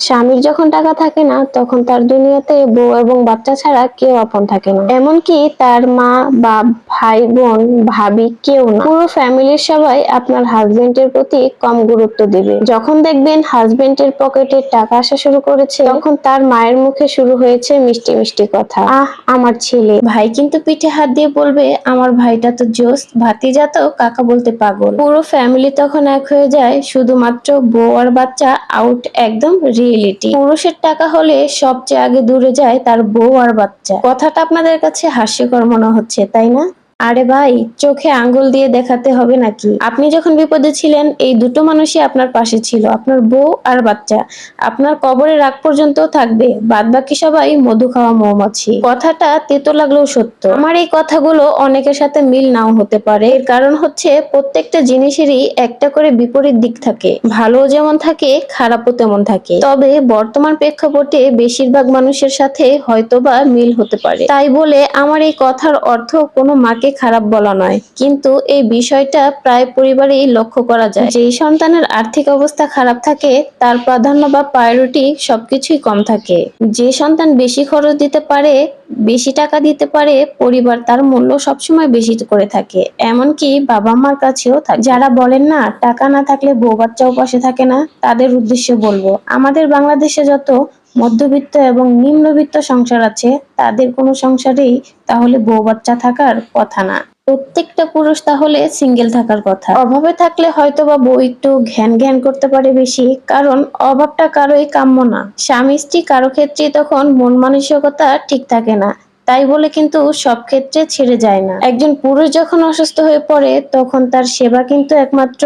স্বামীর যখন টাকা থাকে না, তখন তার দুনিয়াতে বউ এবং বাচ্চা ছাড়া কেউ আপন থাকে না। এমনকি তার মা বা ভাই, বোন, ভাবি কেউ না। পুরো ফ্যামিলির সবাই আপনার হাজবেন্ডের প্রতি কম গুরুত্ব দিবে। যখন দেখবেন হাজবেন্ডের পকেটে টাকা আসা শুরু করেছে, তখন তার মায়ের মুখে শুরু হয়েছে মিষ্টি মিষ্টি কথা। আহ, আমার ছেলে। ভাই কিন্তু পিঠে হাত দিয়ে বলবে, আমার ভাইটা তো জোস, ভাতিজা তো কাকা বলতে পাগল। পুরো ফ্যামিলি তখন এক হয়ে যায়, শুধুমাত্র বউ আর বাচ্চা আউট, একদম রিয়েলিটি। পুরুষের টাকা হলে সবচেয়ে আগে দূরে যায় তার বউ আর বাচ্চা। কথাটা আপনাদের কাছে হাস্যকর মনে হচ্ছে, তাই না? আরে ভাই, চোখে আঙ্গুল দিয়ে দেখাতে হবে নাকি? আপনি যখন বিপদে ছিলেন, এই দুটো মানুষই আপনার পাশে ছিল, আপনার বউ আর বাচ্চা। আপনার কবরে রাগ পর্যন্ত থাকবে বাদ বাকি সবাই মধু খাওয়া মৌমাছি। কথাটা তেতো লাগলেও সত্য। আমার এই কথাগুলো অনেকের সাথে মিল নাও হতে পারে। এর কারণ হচ্ছে, প্রত্যেকটা জিনিসেরই একটা করে বিপরীত দিক থাকে। ভালো যেমন থাকে, খারাপও তেমন থাকে। তবে বর্তমান প্রেক্ষাপটে বেশিরভাগ মানুষের সাথে হয়তোবা মিল হতে পারে। তাই বলে আমার এই কথার অর্থ কোনো মাকে খারাপ বলা নয়। কিন্তু এই বিষয়টা প্রায় পরিবারেই লক্ষ্য করা যায়। যেই সন্তানের আর্থিক অবস্থা খারাপ থাকে, তার প্রাধান্য বা প্রায়োরিটি সবকিছুই কম থাকে। যে সন্তান বেশি খরচ দিতে পারে, বেশি টাকা দিতে পারে, পরিবার তার মূল্য সবসময় বেশি করে থাকে। এমনকি বাবা মার কাছেও থাকে। যারা বলেন না, টাকা না থাকলে বউ বাচ্চাও পাশে থাকে না, তাদের উদ্দেশ্যে বলব, আমাদের বাংলাদেশে যত মধ্যবিত্ত এবং নিম্নবিত্ত সংসার আছে, তাদের কোনো সংসারেই তাহলে বউ বাচ্চা থাকার কথা না। প্রত্যেকটা পুরুষ তাহলে সিঙ্গেল থাকার কথা। অভাবে থাকলে হয়তো বা বউ একটু ঘ্যান ঘ্যান করতে পারে বেশি, কারণ অভাবটা কারোই কাম্য না। স্বামী স্ত্রী কারও ক্ষেত্রে তখন মন মানসিকতা ঠিক থাকে না, তাই বলে কিন্তু সব ক্ষেত্রে ছেড়ে যায় না। একজন পুরুষ যখন অসুস্থ হয়ে পড়ে, তখন তার সেবা কিন্তু একমাত্র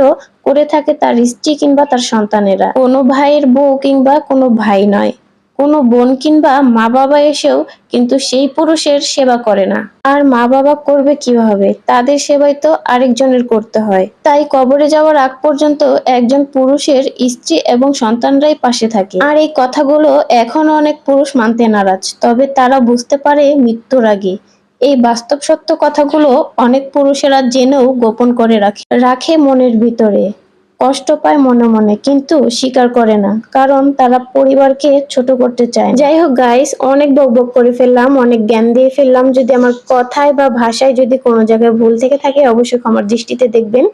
করে থাকে তার স্ত্রী কিংবা তার সন্তানেরা। কোনো ভাইয়ের বউ কিংবা কোনো ভাই নয়। কোনো বোন কিংবা মা বাবা এসেও কিন্তু সেই পুরুষের সেবা করে না। আর মা বাবা করবে কীভাবে? তাদের সেবাই তো আরেকজনের করতে হয়। তাই কবরে যাওয়ার আগ পর্যন্ত একজন পুরুষের স্ত্রী এবং সন্তানরাই পাশে থাকে। আর এই কথাগুলো এখনও অনেক পুরুষ মানতে নারাজ, তবে তারা বুঝতে পারে মৃত্যুর আগে। এই বাস্তব সত্য কথাগুলো অনেক পুরুষেরা জেনেও গোপন করে রাখে রাখে মনের ভিতরে। কষ্ট পায় মনে মনে, কিন্তু স্বীকার করে না, কারণ তারা পরিবারকে ছোট করতে চায় যাই হোক গাইস অনেক বক বক করে ফেললাম, অনেক জ্ঞান দিয়ে ফেললাম। যদি আমার কথায় বা ভাষায় যদি কোনো জায়গায় ভুল থেকে থাকে, অবশ্যই ক্ষমার দৃষ্টিতে দেখবেন।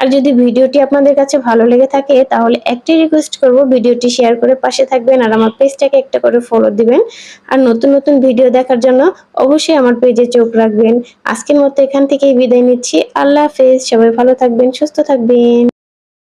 আর যদি ভিডিওটি আপনাদের কাছে ভালো লেগে থাকে, তাহলে একটি রিকোয়েস্ট করব, ভিডিওটি শেয়ার করে পাশে থাকবেন আর আমার পেজটাকে একটা করে ফলো দিবেন। আর নতুন নতুন ভিডিও দেখার জন্য অবশ্যই আমার পেজে চোখ রাখবেন। আজকের মতো এখান থেকেই বিদায় নিচ্ছি। আল্লাহ হাফেজ, সবাই ভালো থাকবেন, সুস্থ থাকবেন।